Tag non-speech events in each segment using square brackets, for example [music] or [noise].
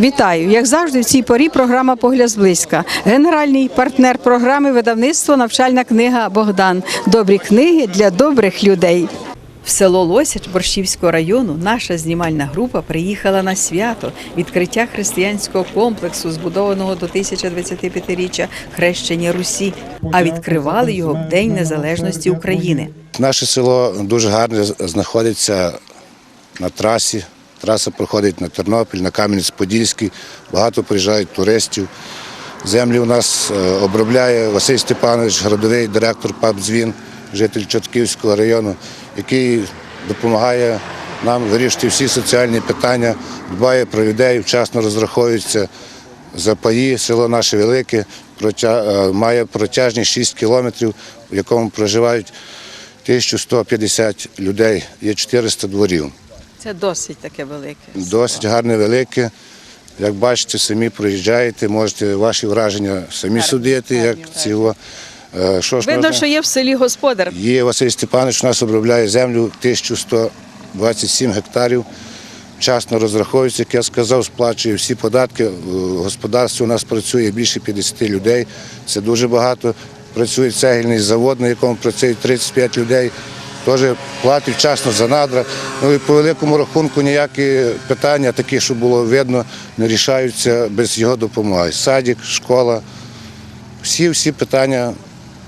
Вітаю! Як завжди, в цій порі програма Погляд зблизька. Генеральний партнер програми видавництво Навчальна книга Богдан. Добрі книги для добрих людей. В село Лосяч Борщівського району наша знімальна група приїхала на свято відкриття християнського комплексу, збудованого до 1025-річчя хрещення Русі. А відкривали його в День Незалежності України. Наше село дуже гарне знаходиться на трасі. Траса проходить на Тернопіль, на Кам'янець-Подільський. Багато приїжджають туристів. Землі у нас е, обробляє Василь Степанович, городовий директор ПАП «Дзвін», житель Чотківського району, який допомагає нам вирішити всі соціальні питання, дбає про людей, вчасно розраховується за паї. Село наше велике, е, має протяжність 6 кілометрів, в якому проживають 1150 людей, є 400 дворів. Це досить таке велике. Досить гарне, велике. Як бачите, самі проїжджаєте, можете ваші враження самі судити, як цього. Е, Що ж Видно, можна? що є в селі господар. Є Василь Степанович, у нас обробляє землю 1127 гектарів. Вчасно розраховується, як я сказав, сплачує всі податки. В господарстві у нас працює більше 50 людей. Це дуже багато. Працює цегільний завод, на якому працює 35 людей. Теж платить вчасно за надра. Ну і по великому рахунку ніякі питання, такі, щоб було видно, не рішаються без його допомоги. Садик, школа, всі всі питання.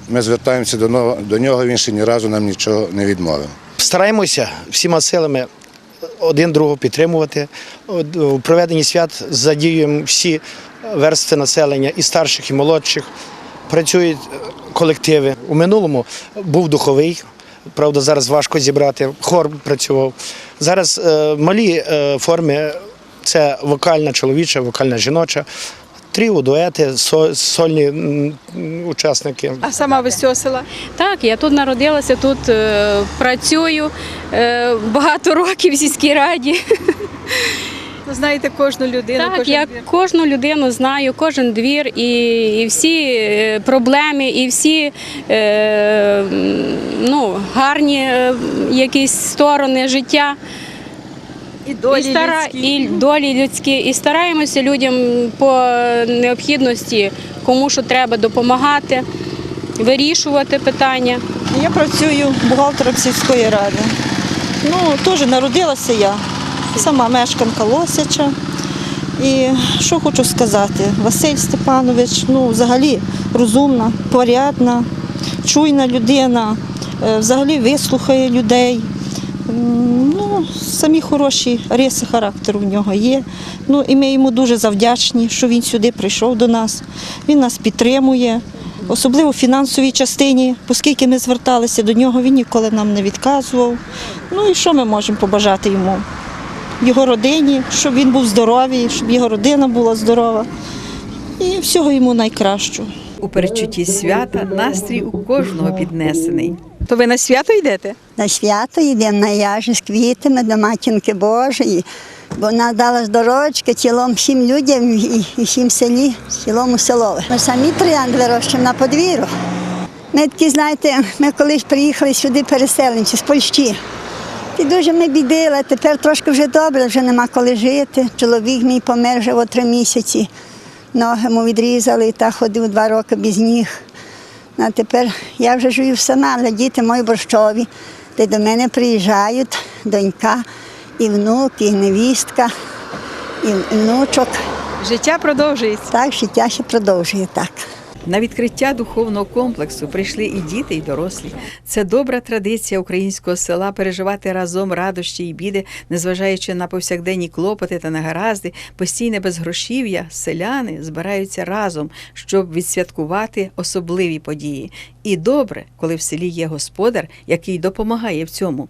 Ми звертаємося до нього, він ще ні разу нам нічого не відмовив. Стараємося всіма силами один другого підтримувати. У проведенні свят задіюємо всі верстви населення, і старших, і молодших. Працюють колективи. У минулому був духовий. Правда, зараз важко зібрати. Хор працював. Зараз е, малі е, форми це вокальна чоловіча, вокальна жіноча, тріо, дуети, со- сольні м, м, учасники. А сама ви з цього села? Так, я тут народилася, тут е, працюю е, багато років в сільській раді. [laughs] Ви знаєте кожну людину. так, кожен я двір. кожну людину знаю, кожен двір і, і всі е, проблеми, і всі е, ну, гарні е, якісь сторони життя. і долі і, стара... людські. і долі людські. І стараємося людям по необхідності, кому що треба допомагати, вирішувати питання. Я працюю бухгалтером сільської ради. Ну, теж народилася я, сама мешканка Лосяча. І що хочу сказати, Василь Степанович, ну, взагалі розумна, порядна, чуйна людина, е, взагалі вислухає людей. Ну, самі хороші риси характеру в нього є. Ну, і ми йому дуже завдячні, що він сюди прийшов до нас. Він нас підтримує, особливо в фінансовій частині, оскільки ми зверталися до нього, він ніколи нам не відказував. Ну і що ми можемо побажати йому? Його родині, щоб він був здоровий, щоб його родина була здорова. І всього йому найкращого. У передчутті свята настрій у кожного піднесений. То ви на свято йдете? На свято йдемо на яжі з квітами до матінки Божої, бо вона дала здоров'ячка цілому всім людям і, і всім селі, цілому селові. Ми самі троянди вирощуємо на подвір'ю. Ми такі, знаєте, ми колись приїхали сюди переселенці з Польщі. І дуже ми бідили, а тепер трошки вже добре, вже нема коли жити. Чоловік мій помер вже о три місяці. Ноги йому відрізали і так ходив два роки без ніг. А тепер я вже живу сама, але діти мої борщові, де до мене приїжджають донька, і внук, і невістка, і внучок. Життя продовжується. Так, життя ще продовжує так. На відкриття духовного комплексу прийшли і діти, і дорослі. Це добра традиція українського села переживати разом радощі і біди, незважаючи на повсякденні клопоти та негаразди, постійне безгрошів'я, селяни збираються разом, щоб відсвяткувати особливі події. І добре, коли в селі є господар, який допомагає в цьому.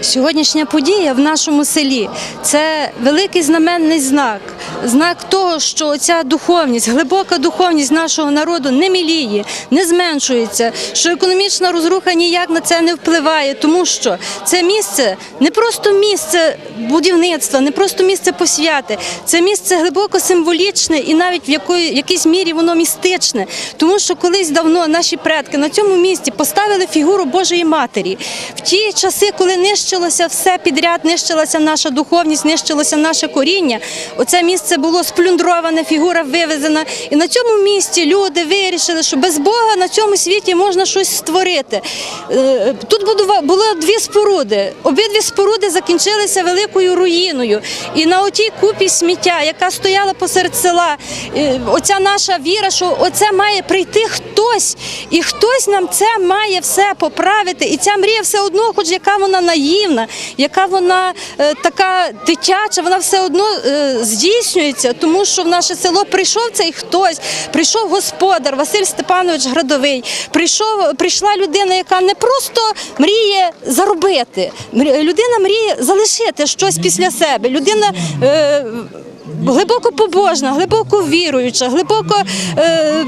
Сьогоднішня подія в нашому селі це великий знаменний знак. Знак того, що ця духовність, глибока духовність нашого народу не міліє, не зменшується, що економічна розруха ніяк на це не впливає, тому що це місце не просто місце будівництва, не просто місце посвяти, це місце глибоко символічне і навіть в якої, якійсь мірі воно містичне. Тому що колись давно наші предки на цьому місці поставили фігуру Божої Матері. В ті часи, коли нищилося все підряд, нищилася наша духовність, нищилося наше коріння. Оце місце було сплюндроване, фігура вивезена. І на цьому місці люди вирішили, що без Бога на цьому світі можна щось створити. Е, Тут було дві споруди. Обидві споруди закінчилися великою руїною. І на отій купі сміття, яка стояла посеред села, е, оця наша віра, що оце має прийти хтось, і хтось нам це має все поправити. І ця мрія все одно, хоч яка вона наївна, яка вона е, така дитяча, вона все одно е, здійснюється, тому що в наше село прийшов цей хтось, прийшов господар Василь Степанович Градовий, прийшов, прийшла людина, яка не просто мріє заробити, людина мріє залишити щось після себе. Людина е, глибоко побожна, глибоко віруюча, глибоко е,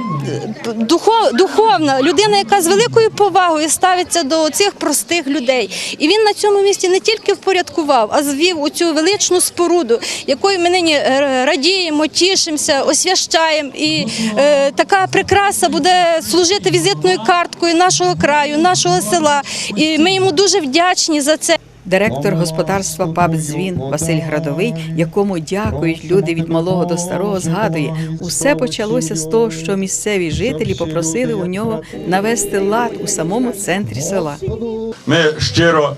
духов, духовна людина, яка з великою повагою ставиться до цих простих людей. І він на цьому місці не тільки впорядкував, а звів у цю величну споруду, якою ми нині е, радіємо, тішимося, освящаємо. І е, така прикраса буде служити візитною карткою нашого краю, нашого села. І ми йому дуже вдячні за це. Директор господарства ПАБ Дзвін Василь Градовий, якому дякують люди від малого до старого, згадує, усе почалося з того, що місцеві жителі попросили у нього навести лад у самому центрі села. Ми щиро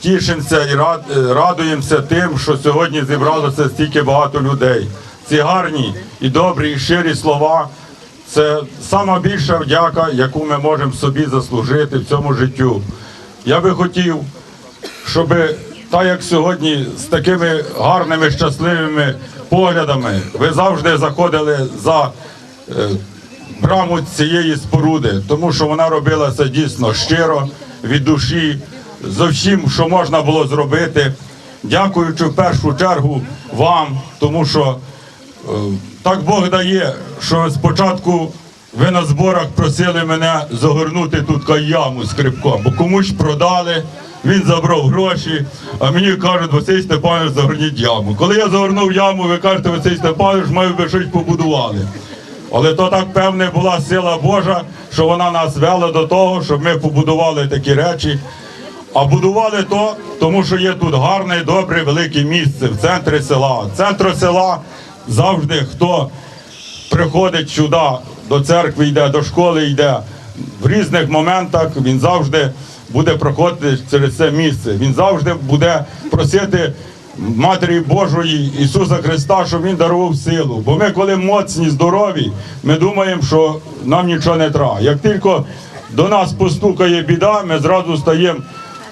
тішимося і е, радуємося тим, що сьогодні зібралося стільки багато людей. Ці гарні і добрі, і щирі слова. Це сама більша вдяка, яку ми можемо собі заслужити в цьому життю. Я би хотів, щоб так як сьогодні з такими гарними, щасливими поглядами ви завжди заходили за е, браму цієї споруди, тому що вона робилася дійсно щиро, від душі, з всім, що можна було зробити. Дякуючи в першу чергу вам, тому що е, так Бог дає, що спочатку ви на зборах просили мене загорнути тут каяму скрипком, бо комусь продали, він забрав гроші, а мені кажуть, Василь Степанович, загорніть яму. Коли я загорнув яму, ви кажете, Василь Степанович, маю би щось побудували. Але то так певне була сила Божа, що вона нас вела до того, щоб ми побудували такі речі. А будували то, тому що є тут гарне, добре, велике місце в центрі села. Центр села завжди хто приходить сюди, до церкви йде, до школи йде. В різних моментах він завжди буде проходити через це місце. Він завжди буде просити Матері Божої Ісуса Христа, щоб Він дарував силу. Бо ми, коли моцні, здорові, ми думаємо, що нам нічого не треба. Як тільки до нас постукає біда, ми зразу стаємо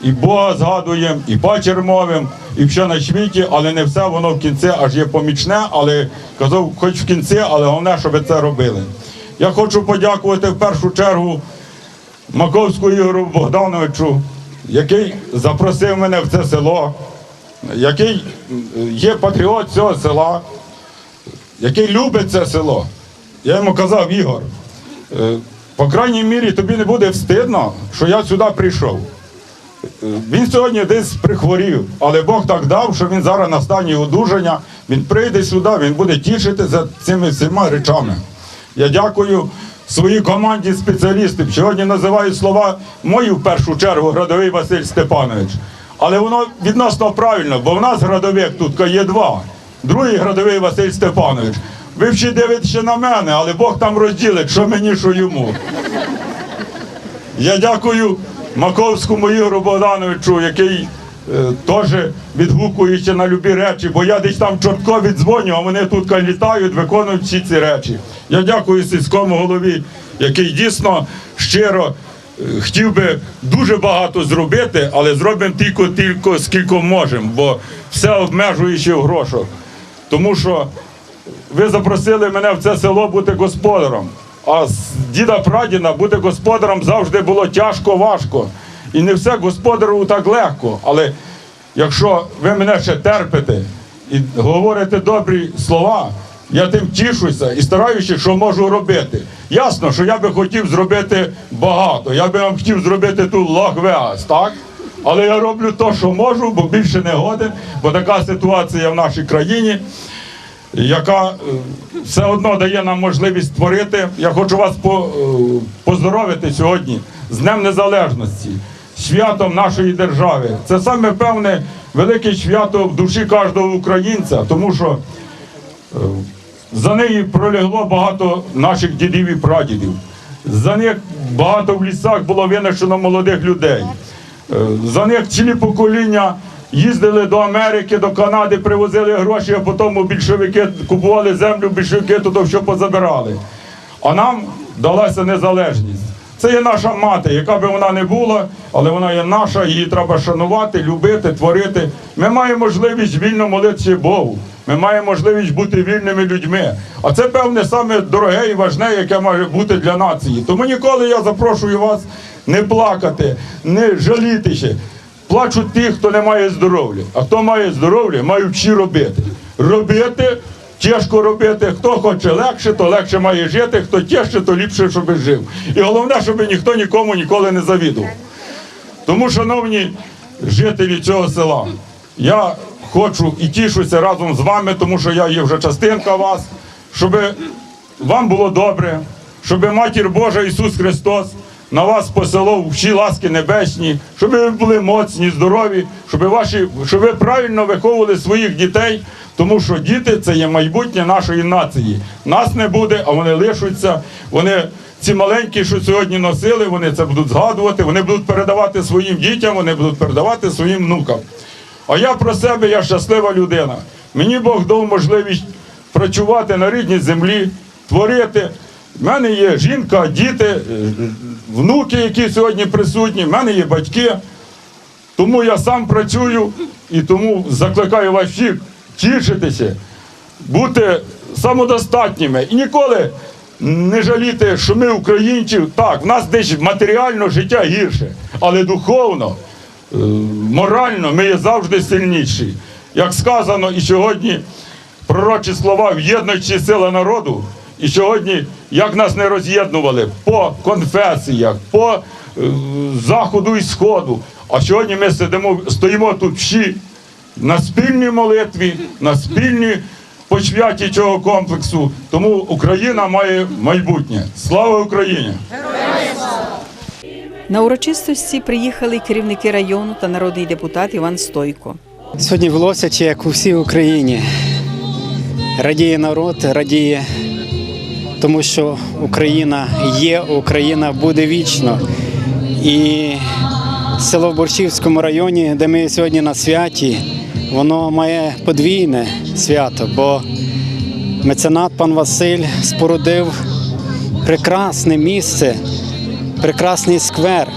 і Бога згадуємо, і пачер мовимо, і все на світі, але не все воно в кінці аж є помічне, але казав, хоч в кінці, але головне, щоб ви це робили. Я хочу подякувати в першу чергу Маковську Ігору Богдановичу, який запросив мене в це село, який є патріот цього села, який любить це село. Я йому казав, Ігор, е, по крайній мірі тобі не буде встидно, що я сюди прийшов. Він сьогодні десь прихворів, але Бог так дав, що він зараз на стані одужання. Він прийде сюди, він буде тішити за цими всіма речами. Я дякую своїй команді спеціалістів. Сьогодні називаю слова мої в першу чергу градовий Василь Степанович. Але воно відносно правильно, бо в нас градових тут є два. Другий градовий Василь Степанович. Ви всі дивитеся на мене, але Бог там розділить, що мені, що йому. Я дякую Маковському Ігору Богдановичу, який теж відгукується на любі речі, бо я десь там чортко віддзвоню, а вони тут літають, виконують всі ці речі. Я дякую сільському голові, який дійсно щиро е, хотів би дуже багато зробити, але зробимо тільки, тільки скільки можемо, бо все обмежуючи в грошах. Тому що ви запросили мене в це село бути господарем. А з діда прадіда бути господарем завжди було тяжко, важко. І не все господару так легко. Але якщо ви мене ще терпите і говорите добрі слова, я тим тішуся і стараюся, що можу робити. Ясно, що я би хотів зробити багато. Я би вам хотів зробити тут Лах-Вегас, так? Але я роблю те, що можу, бо більше не годен, бо така ситуація в нашій країні яка е, все одно дає нам можливість творити. Я хочу вас е, поздоровити сьогодні з Днем Незалежності, святом нашої держави. Це саме певне велике свято в душі кожного українця, тому що е, за неї пролегло багато наших дідів і прадідів. За них багато в лісах було винищено молодих людей. Е, За них цілі покоління їздили до Америки, до Канади, привозили гроші, а потім більшовики купували землю, більшовики туди що позабирали. А нам далася незалежність. Це є наша мати, яка би вона не була, але вона є наша, її треба шанувати, любити, творити. Ми маємо можливість вільно молитися Богу. Ми маємо можливість бути вільними людьми. А це певне саме дороге і важне, яке має бути для нації. Тому ніколи я запрошую вас не плакати, не жалітися. Плачуть ті, хто не має здоров'я. А хто має здоров'я, мають всі робити. Робити, тяжко робити. Хто хоче легше, то легше має жити, хто тяжче, то ліпше, щоб жив. І головне, щоб ніхто нікому ніколи не завідував. Тому, шановні жителі цього села, я хочу і тішуся разом з вами, тому що я є вже частинка вас, щоб вам було добре, щоб Матір Божа Ісус Христос на вас посилав всі ласки небесні, щоб ви були моцні, здорові, щоб, ваші, щоб ви правильно виховували своїх дітей, тому що діти це є майбутнє нашої нації. Нас не буде, а вони лишаться. Вони ці маленькі, що сьогодні носили, вони це будуть згадувати, вони будуть передавати своїм дітям, вони будуть передавати своїм внукам. А я про себе, я щаслива людина. Мені Бог дав можливість працювати на рідній землі, творити. У мене є жінка, діти, внуки, які сьогодні присутні, в мене є батьки. Тому я сам працюю і тому закликаю вас всіх тішитися, бути самодостатніми і ніколи не жаліти, що ми українців. Так, в нас десь матеріально життя гірше, але духовно, е, морально ми є завжди сильніші. Як сказано і сьогодні пророчі слова в єдності сила народу. І сьогодні, як нас не роз'єднували по конфесіях, по е, заходу і сходу. А сьогодні ми сидимо, стоїмо тут всі на спільній молитві, на спільній посвяті цього комплексу. Тому Україна має майбутнє. Слава Україні! На урочистості приїхали керівники району та народний депутат Іван Стойко. Сьогодні в Лосячі, як у всій Україні, радіє народ, радіє, тому що Україна є, Україна буде вічно. І село в Борщівському районі, де ми сьогодні на святі, воно має подвійне свято, бо меценат пан Василь спорудив прекрасне місце, прекрасний сквер,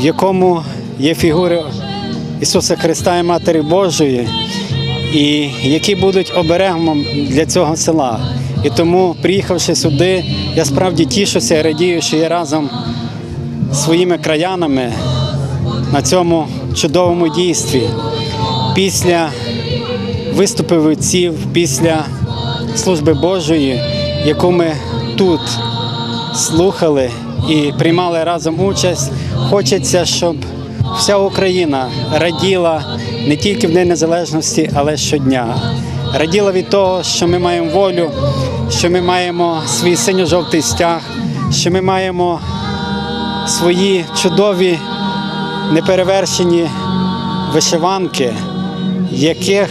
в якому є фігури Ісуса Христа і Матері Божої, і які будуть оберегом для цього села. І тому, приїхавши сюди, я справді тішуся і радію, що я разом з своїми краянами на цьому чудовому дійстві. Після виступів отців, після служби Божої, яку ми тут слухали і приймали разом участь, хочеться, щоб вся Україна раділа не тільки в День Незалежності, але щодня. Раділа від того, що ми маємо волю, що ми маємо свій синьо-жовтий стяг, що ми маємо свої чудові неперевершені вишиванки, яких,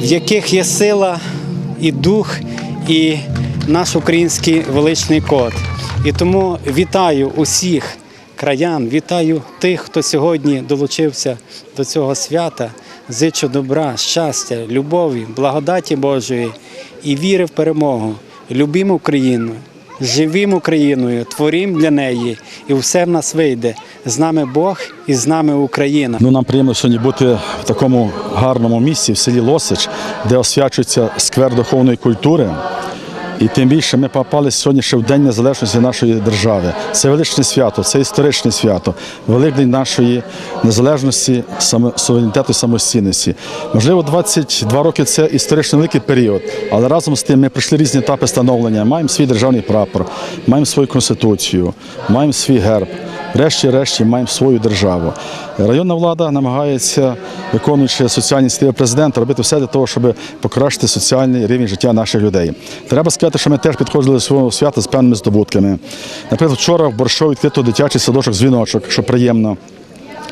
в яких є сила і дух, і наш український величний код. І тому вітаю усіх краян, вітаю тих, хто сьогодні долучився до цього свята. Зичу добра, щастя, любові, благодаті Божої і віри в перемогу. Любімо Україну, живімо Україною, творім для неї, і все в нас вийде. З нами Бог і з нами Україна. Ну, нам приємно сьогодні бути в такому гарному місці, в селі Лосич, де освячується сквер духовної культури. І тим більше ми попали сьогодні ще в День Незалежності нашої держави. Це величне свято, це історичне свято, Великдень нашої незалежності, суверенітету і самостійності. Можливо, 22 роки це історично великий період, але разом з тим ми пройшли різні етапи становлення. Маємо свій державний прапор, маємо свою конституцію, маємо свій герб. Врешті-решті маємо свою державу. Районна влада намагається, виконуючи соціальні ініціативи президента, робити все для того, щоб покращити соціальний рівень життя наших людей. Треба сказати, що ми теж підходили до свого свята з певними здобутками. Наприклад, вчора в Боршові відкрито дитячий садочок дзвіночок, що приємно.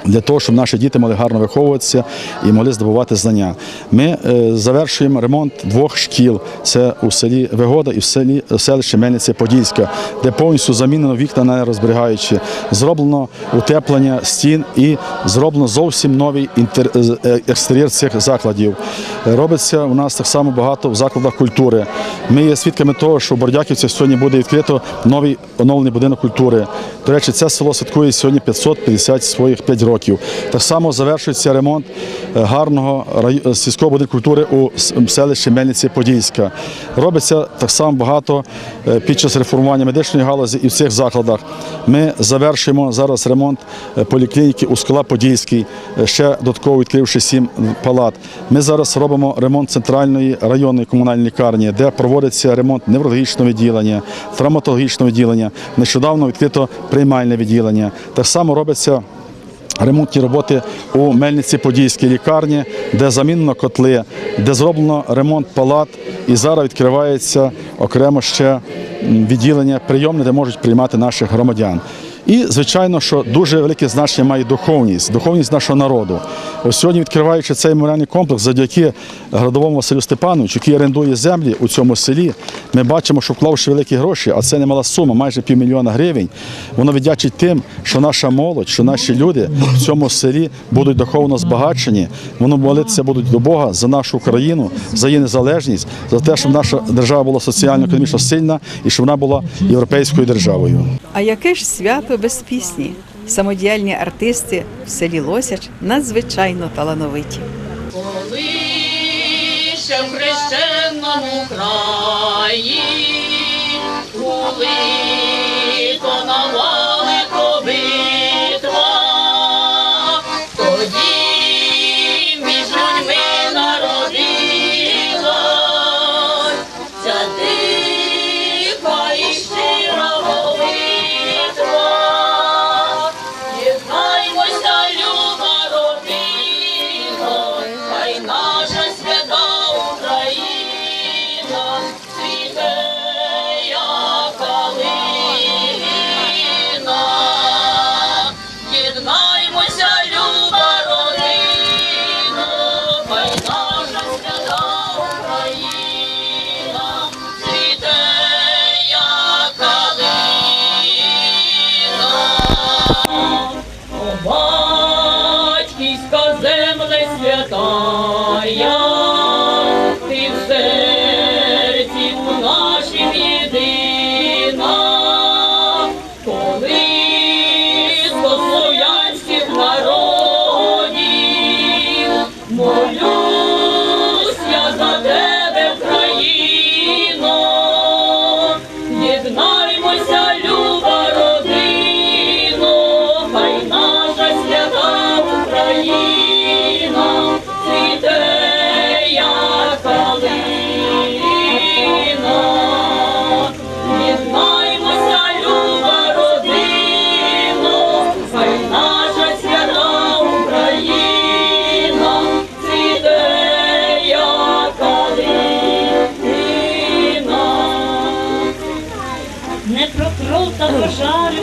Для того, щоб наші діти могли гарно виховуватися і могли здобувати знання. Ми е, завершуємо ремонт двох шкіл. Це у селі Вигода і в селі в селищі Мельниця Подільська, де повністю замінено вікна нерозберігаючі, зроблено утеплення стін і зроблено зовсім новий інтер... е, екстер'єр цих закладів. Е, Робиться у нас так само багато в закладах культури. Ми є свідками того, що в Бордяківцях сьогодні буде відкрито новий оновлений будинок культури. До речі, це село святкує сьогодні 550 своїх 5 років. Так само завершується ремонт е, гарного рай- сільського будинку культури у селищі Мельниці Подільська. Робиться так само багато е, під час реформування медичної галузі і в цих закладах. Ми завершуємо зараз ремонт е, поліклініки у Скала Подільський, е, ще додатково відкривши сім палат. Ми зараз робимо ремонт центральної районної комунальної лікарні, де проводиться ремонт неврологічного відділення, травматологічного відділення. Нещодавно відкрито приймальне відділення. Так само робиться ремонтні роботи у Мельниці Подільській лікарні, де замінено котли, де зроблено ремонт палат, і зараз відкривається окремо ще відділення прийомне, де можуть приймати наших громадян. І, звичайно, що дуже велике значення має духовність, духовність нашого народу. Ось сьогодні, відкриваючи цей меморіальний комплекс, завдяки градовому Василю Степановичу, який орендує землі у цьому селі, ми бачимо, що вклавши великі гроші, а це немала сума, майже півмільйона гривень, воно віддячить тим, що наша молодь, що наші люди в цьому селі будуть духовно збагачені, воно молитися будуть до Бога за нашу країну, за її незалежність, за те, щоб наша держава була соціально-економічно сильна і щоб вона була європейською державою. А яке ж свято без пісні? Самодіяльні артисти в селі Лосяч надзвичайно талановиті. Коли ще в хрещеному краї були то навали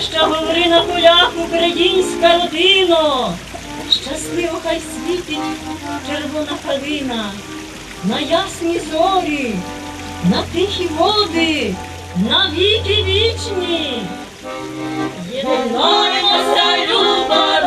пожарища говори на полях українська родина, Щасливо хай світить червона калина, на ясні зорі, на тихі води, на віки вічні. Єднаймося, люба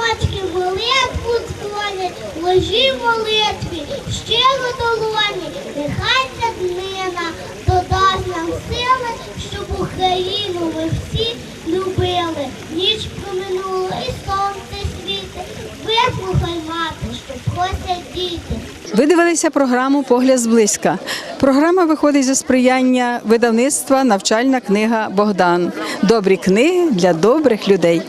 Дзвіночки молитву склонять, ложі молитві, щиро долоні, нехай ця днина додасть нам сили, щоб Україну ми всі любили. Ніч проминула і сонце світить, вислухай мати, що просять діти. Ви дивилися програму Погляд зблизька. Програма виходить за сприяння видавництва Навчальна книга Богдан. Добрі книги для добрих людей.